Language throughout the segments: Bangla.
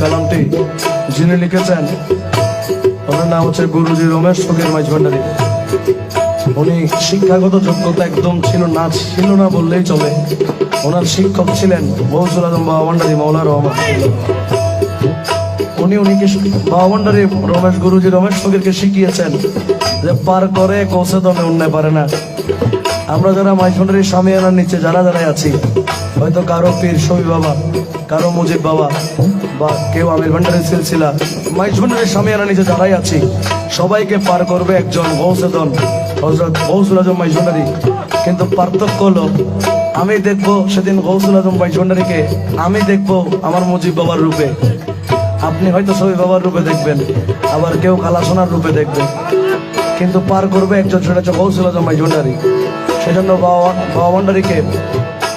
কালামটি যিনি লিখেছেন, ওনার নাম হচ্ছে গুরুজি রমেশ ফকির মাঝ ভান্ডারী। উনি শিক্ষাগত যোগ্যতা একদম ছিল না ছিল না বললেই চলে। ওনার শিক্ষক ছিলেন মৌসুল আজম বাবা ভান্ডারী মৌলা রহমান। উনি উনিকে বাবা ভান্ডারী, রমেশ, গুরুজি রমেশ ফকিরকে শিখিয়েছেন যে পার করে কৌশে দমে উন্নয় পারে না। আমরা যারা মাইজভান্ডারির স্বামী আনার নিচে, যারা যারা আছি হয়তো কারও পীর শবি বাবা, কারও মুজিব বাবা, বা কেউ আমির ভান্ডারের সিলসিলা মাইজভান্ডারির স্বামী আনার নিচে যারাই আছি, সবাইকে পার করবে একজন গৌসেদন হজরত গৌসুল আজম মাইজভান্ডারি কিন্তু পার্থক্য হলো, আমি দেখব সেদিন গৌসুল আজম মাইজভান্ডারিকে আমি দেখব আমার মুজিব বাবার রূপে। আপনি হয়তো ছবি বাবার রূপে দেখবেন, আবার কেউ কালাসোনার রূপে দেখবেন। কিন্তু পার করবে একজন সেটা হচ্ছে গৌসুল আজম মাইজভান্ডারি সেজন্য বাবা বাবা ভান্ডারীকে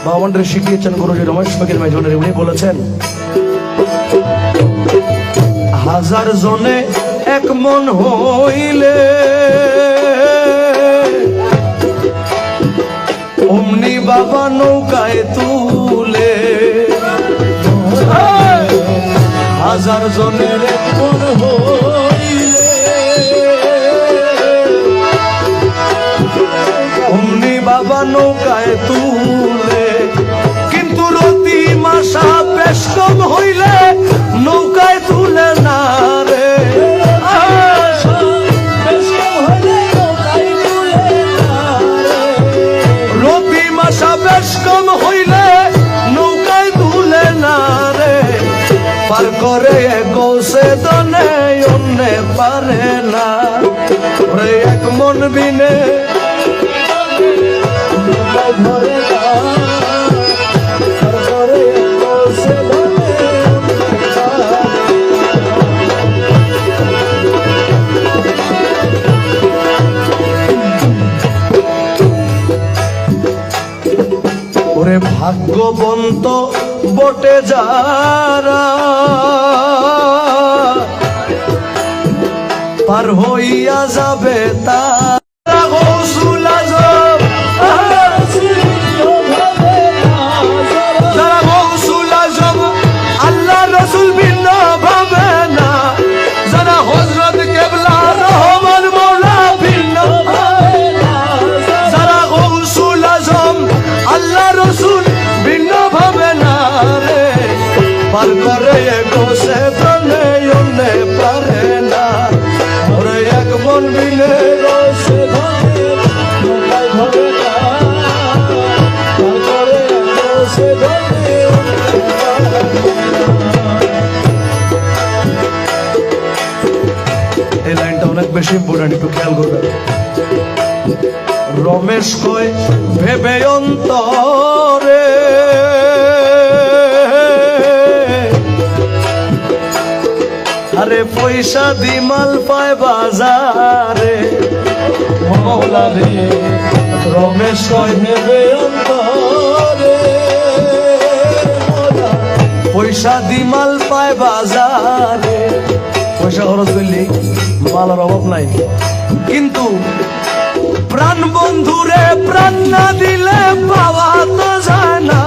বাবা ভান্ডারী শিখিয়েছেন গুরুজি রমেশ ফকির মাইজভান্ডারী উনি বলেছেন, হাজার জনে এক মন হইলে অমনি বাবা নৌকায় তুলে হাজার জনের এক মন হইলে অমনি বাবা নৌকায় তুলে পার করে গৌসে দনে অন্যে পারে না। ওরে এক মন বিনে ভাগ্যবন্ত বটে যারা পার হইয়া যাবে তারা গৌসুল আজম বেশি ইম্পর্টেন্ট একটু খেয়াল করবেন রমেশ কয়, ভেবে অন্তরে আরে পয়সা দি মাল পায় বাজারে মৌলা রে। রমেশ কয়, ভেবে অন্তরে পয়সা দি মাল পায় বাজারে। পয়সা খরচ করলি? মালের অভাব নাই। কিন্তু প্রাণ বন্ধুরে প্রাণ না দিলে পাওয়া তো যায় না।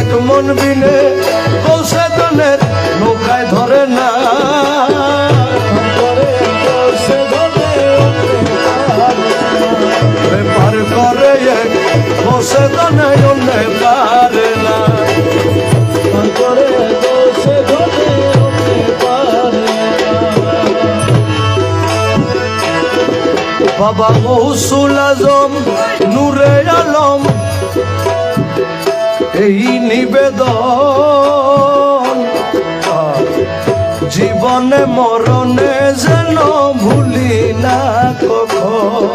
এক মন বিনে কৌশে দনের নৌকায় ধরে না। পার করে এক কৌশে দনে অন্যে পারে না। করে বাবা গৌসুল আজম, নূরে আলম এই নিবেদন জীবনে মরণে যেন ভুলি না কখন।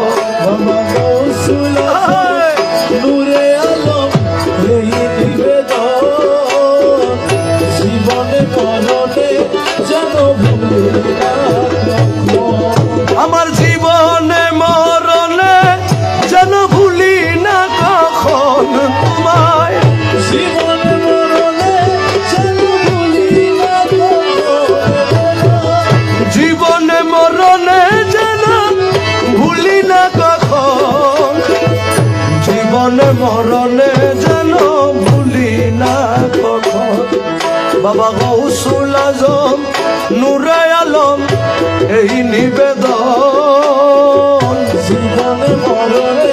মরণে যেন ভুলি না কখন। বাবা গৌসুল আজম নুরে আলম, এই নিবেদন। জীবনে মরণে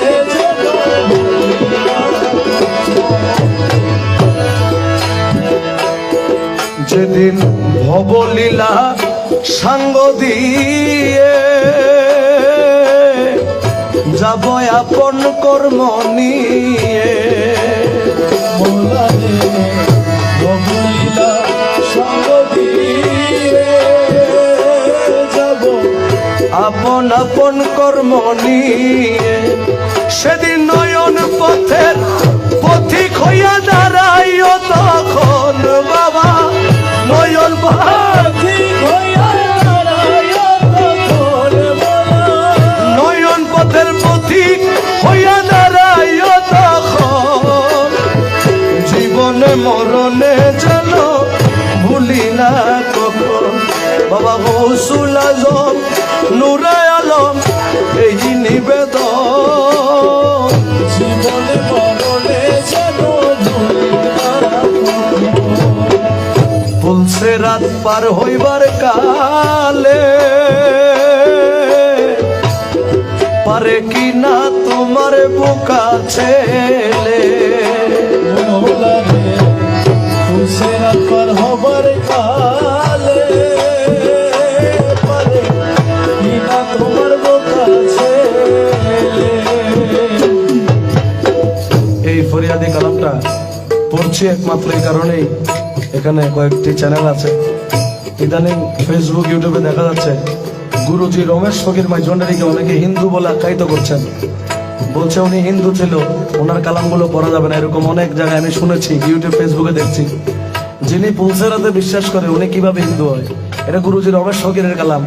যেদিন ভবলীলা সাঙ্গ দিয়ে যাব আপন কর্ম নিয়ে। আপন আপন কর্ম নিয়ে। সেদিন বাবা গৌসুল আজম, নুরে আলম, এই নিবেদন। জীবনে রাত পার হইবার কালে পারে কি না তোমার বোকা ছেলে? পার হবার কালে পড়ছি একমাত্র এই কারণেই। এখানে কয়েকটি চ্যানেল আছে। ইদানিং ফেসবুক ইউটিউবে দেখা যাচ্ছে গুরুজি রমেশ ফকির মাইজন্ডারিকে অনেকে হিন্দু বলে আখ্যায়িত করছেন। বলছে উনি হিন্দু ছিল, ওনার কালামগুলো পড়া যাবে না, এরকম অনেক জায়গায় আমি শুনেছি ইউটিউব ফেসবুকে দেখছি। যিনি পুলসেরাতে বিশ্বাস করে, উনি কীভাবে হিন্দু হয়? এটা গুরুজি রমেশ ফকিরের কালাম।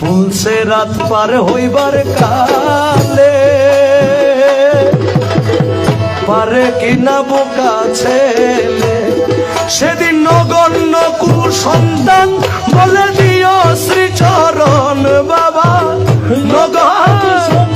পুলসে রাত পার হইবার কালে পারে কিনা বোকা ছেলে। সেদিন নগণ্য কুসন্তান বলে দিও শ্রীচরণ বাবা। নগর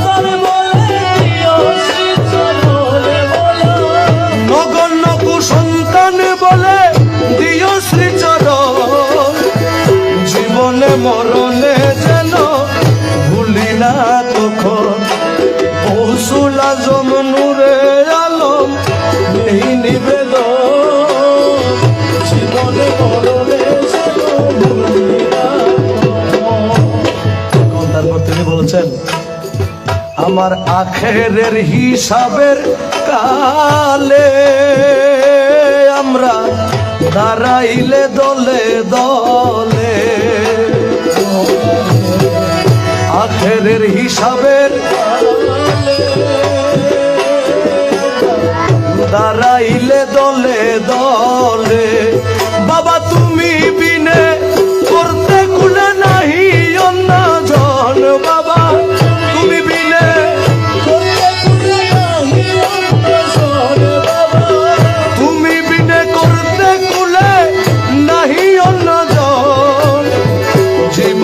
আমার আখেরের হিসাবের কালে আমরা দাঁড়াইলে দলে দলে। আখেরের হিসাবের দাঁড়াইলে দলে দলে।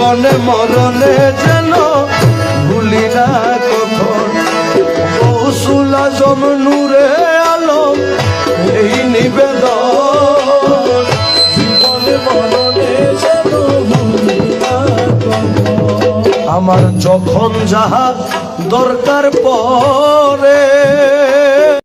জীবনে মরণে যেন ভুলি না কখন। কৌশুল আজম নূরে আলম, এই নিবেদন। আমার যখন যাহা দরকার পরে